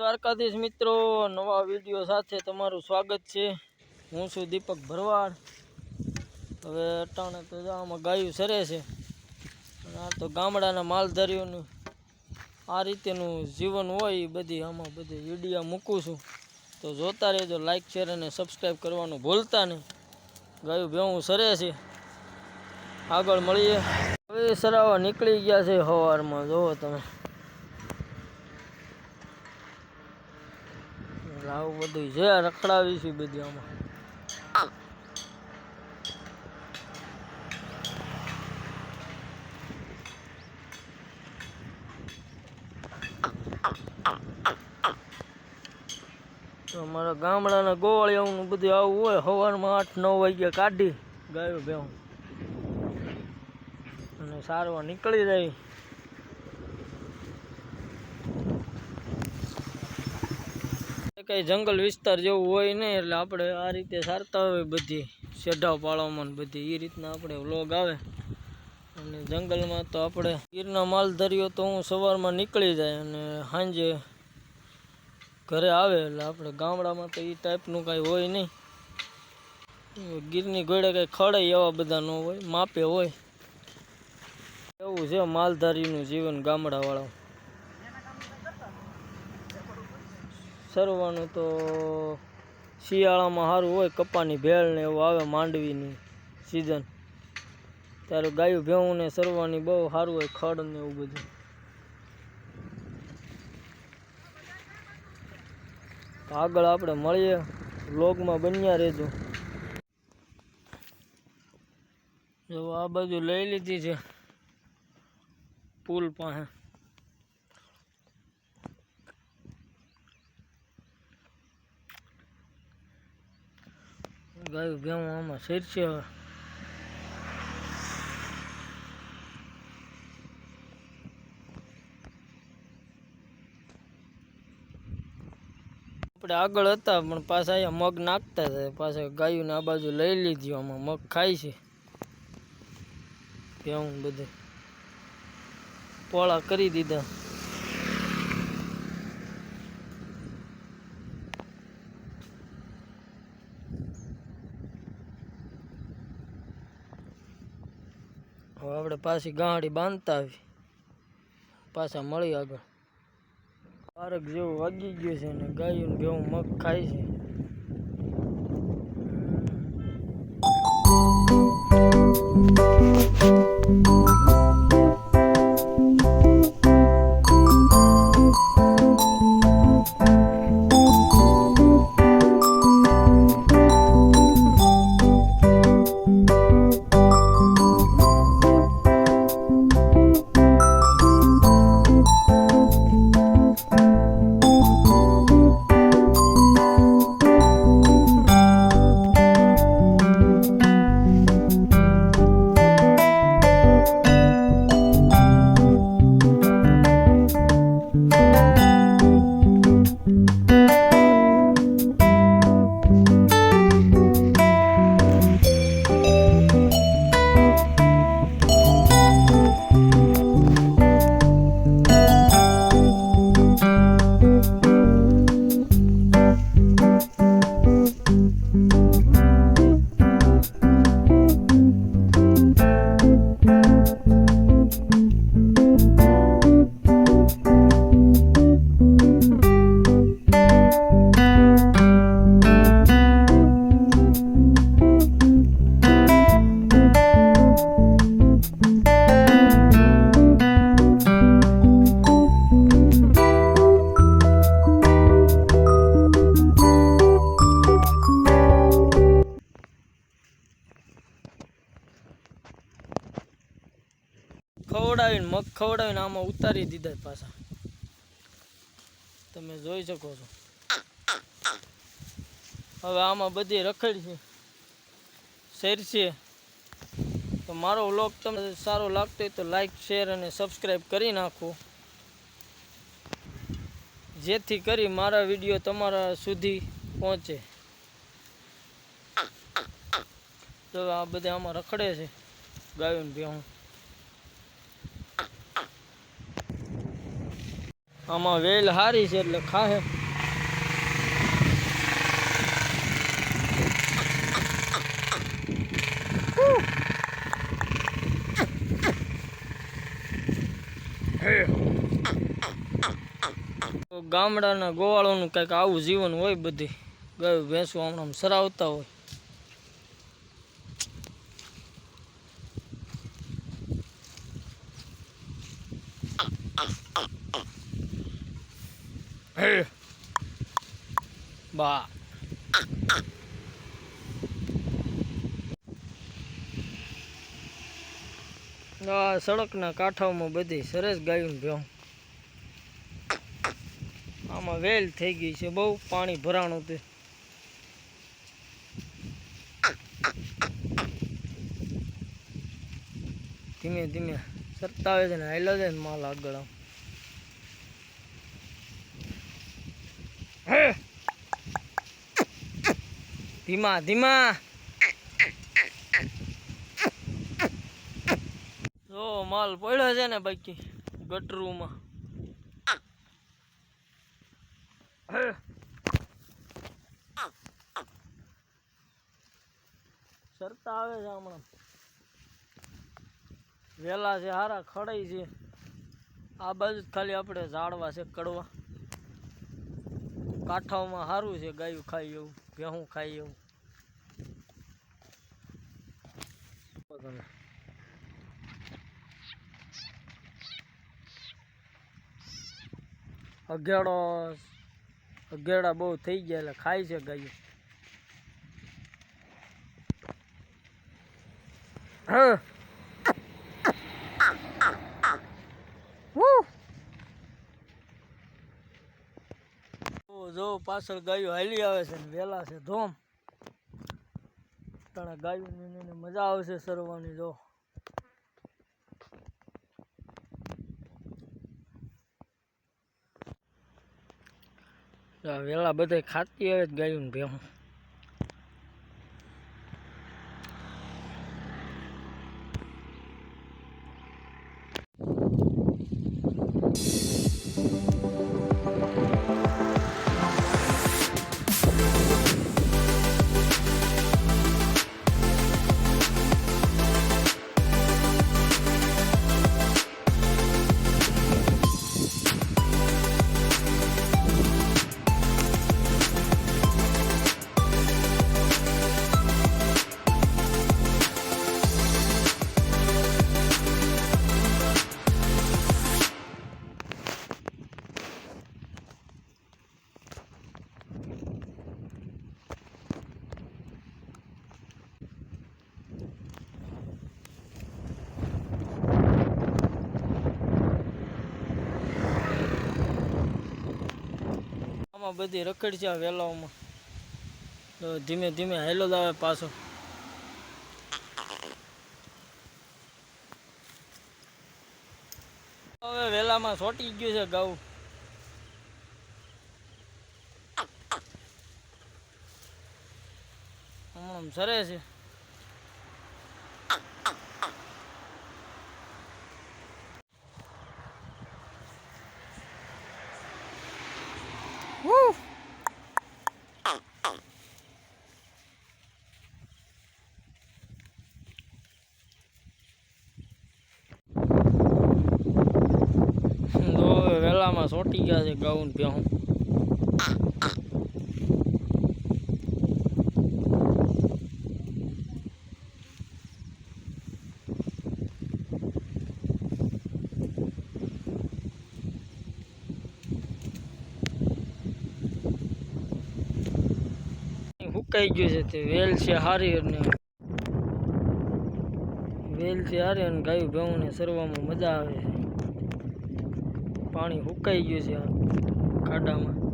દ્વારકાધીશ મિત્રો, નવા વીડિયો સાથે તમારું સ્વાગત છે. હું છું દીપક ભરવાડ. હવે અટાણે તો આમાં ગાયું સરે છે. આ તો ગામડાના માલધારીઓનું આ રીતેનું જીવન હોય એ બધી આમાં બધી વિડીયા મૂકું છું. તો જોતા રહેજો લાઇક શેર અને સબસ્ક્રાઈબ કરવાનું ભૂલતા નહીં. ગાયું ભેવું સરે છે. આગળ મળીએ. હવે સરાવા નીકળી ગયા છે સવારમાં જુઓ તમે. એટલે આવું બધું છે રખડાવીશું બધી આમાં. તો અમારા ગામડાના ગોવાળિયાઓનું બધું આવું હોય, સવારમાં આઠ નવ વાગ્યા કાઢી, ગાયો ભેવું અને સારવાર નીકળી જાય. કઈ જંગલ વિસ્તાર જેવું હોય નહીં એટલે આપણે આ રીતે સારતા હોય બધી, શેઢાવ પાળવામાં બધી. એ રીતના આપણે વ્લોગ આવે. અને જંગલમાં તો આપણે ગીરના માલધારીઓ તો હું સવારમાં નીકળી જાય અને સાંજે ઘરે આવે એટલે આપણે ગામડામાં તો એ ટાઈપનું કાંઈ હોય નહીં. ગીરની ઘોડે કંઈ ખડાય એવા બધા ન હોય, માપે હોય. એવું છે માલધારીનું જીવન ગામડાવાળા સરવાનું તો શિયાળામાં સારું હોય કપાની ભેળ ને એવું આવે માંડવીની સિઝન ત્યારે ગાયું ભેવું ને સરવાની બહુ સારું હોય, ખડ ને એવું બધું. આગળ આપણે મળીએ, વ્લોગમાં બન્યા રહેજો. જો આ બાજુ લઈ લીધી છે પુલ પાસે. ગાયું ભેવું આમાં શેરશે હવે. આપણે આગળ હતા, પણ પાછા અહીંયા મગ નાખતા હતા. પાછા ગાયું આ બાજુ લઈ લીધી, આમાં મગ ખાય છે. ભેવું બધું. પોળા કરી દીધા. આપણે પાછી ગાંડી બાંધતા આવી પાછા મળી આગળ. પારક જેવું વાગી ગયું છે ને ગાયું ઘઉં મગ ખાય છે. ખવડાવીને, મગ ખવડાવીને આમાં ઉતારી દીધા પાછા. તમે જોઈ શકો છો. હવે આમાં બધી રખડ છે. શેર છે. તો મારો વ્લોગ તમને સારો લાગતો હોય તો લાઈક, શેર અને સબસ્ક્રાઈબ કરી નાખો. જેથી કરી મારા વીડિયો તમારા સુધી પહોંચે. તો આ બધા આમાં રખડે છે. ગાયું ભેહું. આમાં વેલ સારી છે એટલે ખાહે. ગામડાના ગોવાળોનું કંઈક આવું જીવન હોય બધી. ગાયું ભેંસું હમણાં સરાવતા હોય હે. બા. આ સડકના કાંઠાઓમાં બધી સરસ ગાયું ભ્યો આમાં વેલ થઈ ગઈ છે, બહુ પાણી ભરાણું તે. ધીમે ધીમે સરતા આવે છે ને, હાલ્યો છે ને માલ આગળ આમ. હે! ધીમા ધીમા. જો, માલ પડ્યો છે ને બાકી, ગટરૂમાં! સરતા આવે છે હમણાં. વેલા છે, હારા ખડાઈ છે. આ બાજુ ખાલી આપણે ઝાડવા છે, કડવા. કાંઠાઓમાં સારું છે ગાયું ખાઈ એવું. ભેહું ખાઈ એવું તમે અગિયારો અગિયારા બહુ થઈ ગયા એટલે ખાય છે ગાયું. હા. જો પાછળ ગાયો હાલી આવે છે ને વેલા છે ધોમ. તણા ગાયો ને મજા આવશે સરવાની જો. વેલા બધા ખાતી આવે ગાયું ભેહું. આમાં બધી રખડ છે વેલાઓમાં. ધીમે ધીમે હેલો જ પાછો. હવે વેલામાં સોટી ગયું છે ગાઉ. હમણાં સરે છે Woo! જો હવે સોટી ગયા છે ગાઉન ભેહું. હુકાઈ ગયું છે તે વેલ છે હારી વેલ છે હારી ગાયું ભેહુંને સરવામાં મજા આવે છે. પાણી સુકાઈ ગયું છે આ ખાડામાં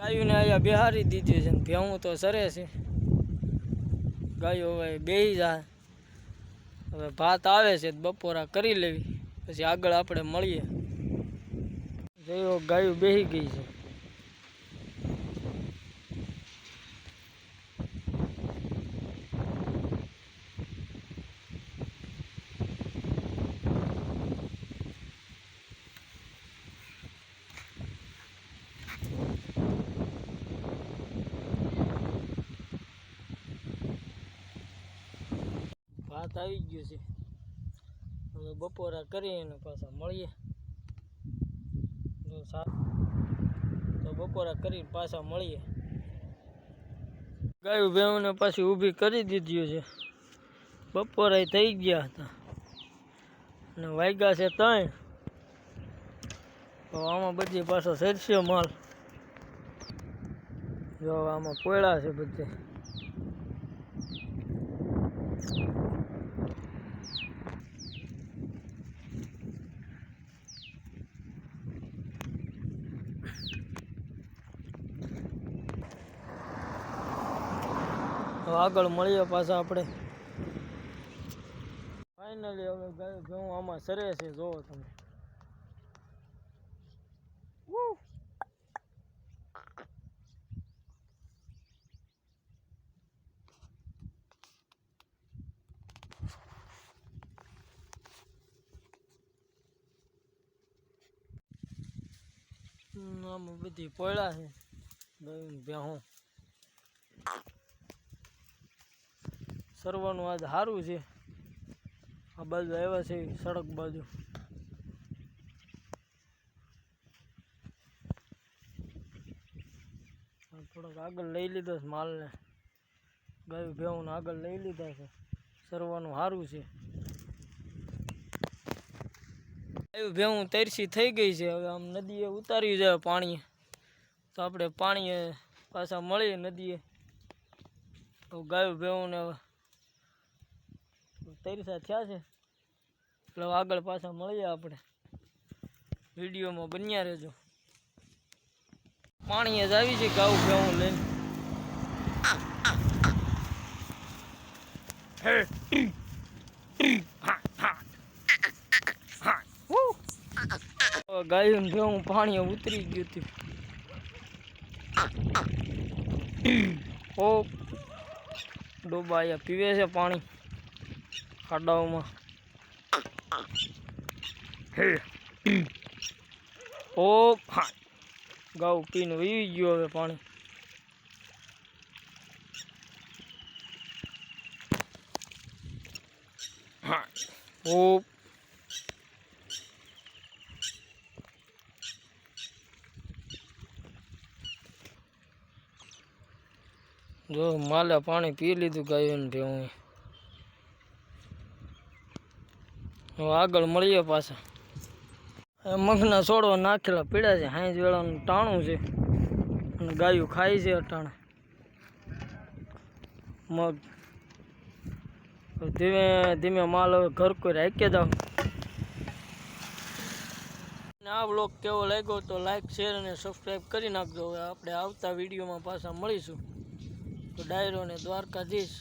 ગાયોને અહીંયા બિહારી દીધી છે ભેવું તો સરે છે. ગાયું હવે બેહી જાય. હવે ભાત આવે છે બપોરા કરી લેવી. પછી આગળ આપણે મળીએ. જોયો ગાયો બેહી ગઈ છે. આવી ગયું છે. હવે બપોરા કરીએ અને પાછા મળીએ. તો બપોરા કરીને પાછા મળીએ. ગાયું ભેવને પાછી ઊભી કરી દીધી છે. બપોરા થઈ ગયા હતા. અને વાગ્યા છે ત્રણ. તો આમાં બધી પાછો સરસે માલ જો આમાં કોયડા છે બધે. હવે આગળ મળીએ પાછા આપણે. ફાઇનલી હવે ઘઉં આમાં સરે છે જોવો તમે! આમાં બધી પોયળા છે. ભેહું. સરવાનું આજ સારું છે. આ બાજુ આવ્યા છે સડક બાજુ. થોડોક આગળ લઈ લીધો છે માલને. ગાયું ભેવું આગળ લઈ લીધા છે. સરવાનું સારું છે. ગાયું ભેવું તરસી થઈ ગઈ છે. હવે આમ નદીએ ઉતારી છે પાણી તો આપણે પાણીએ પાછા મળીએ નદીએ. તો ગાયું ભેવું ને તરીસા થયા છે. એટલે આગળ પાછા મળીએ આપણે. વિડીયોમાં બન્યા રહેજો. પાણી જ આવી છે ગાઉ ભેવું લઈને. ગાયું ભેવું પાણી ઉતરી ગયું હતું. ઓ ડોબા અહીંયા પીવે છે પાણી. ખાડાઓમાં. ઓ હા ગાઉ પીને વીવી ગયો હવે પાણી. હા. ઓ. જો માલે પાણી પી લીધું ગાયું ને ભેવું હવે આગળ મળીએ પાછા. મગના છોડવા નાખેલા પીડા છે હાઈ વેળાનું ટાણું છે. અને ગાયું ખાય છે અટાણે. મગ. ધીમે ધીમે માલ હવે ઘર કોઈ રાખી દઉં આ બ્લોગ કેવો લાગ્યો તો લાઈક, શેર અને સબસ્ક્રાઈબ કરી નાખજો. હવે આપણે આવતા વિડીયોમાં પાછા મળીશું. તો ડાયરો ને દ્વારકાધીશ.